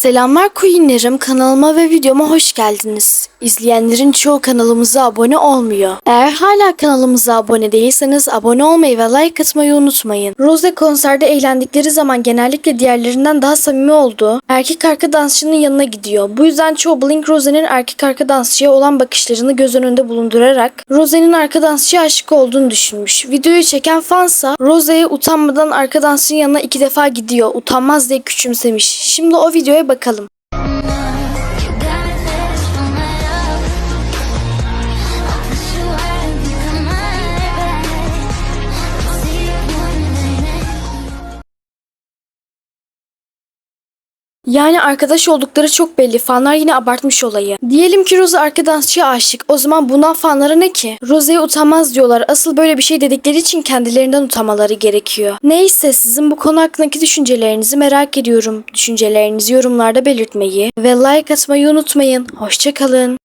Selamlar Queenlerim kanalıma ve videoma hoş geldiniz. İzleyenlerin çoğu kanalımıza abone olmuyor. Eğer hala kanalımıza abone değilseniz abone olmayı ve like atmayı unutmayın. Rose konserde eğlendikleri zaman genellikle diğerlerinden daha samimi olduğu erkek arka dansçının yanına gidiyor. Bu yüzden çoğu Blink Rose'nin erkek arka dansçıya olan bakışlarını göz önünde bulundurarak Rose'nin arka dansçıya aşık olduğunu düşünmüş. Videoyu çeken fansa Rose'ye utanmadan arka dansçının yanına iki defa gidiyor. Utanmaz diye küçümsemiş. Şimdi o videoya bakalım. Yani arkadaş oldukları çok belli. Fanlar yine abartmış olayı. Diyelim ki Rose arka dansçıya aşık. O zaman bundan fanlara ne ki? Rose'ye utanmaz diyorlar. Asıl böyle bir şey dedikleri için kendilerinden utanmaları gerekiyor. Neyse sizin bu konu hakkındaki düşüncelerinizi merak ediyorum. Düşüncelerinizi yorumlarda belirtmeyi ve like atmayı unutmayın. Hoşçakalın.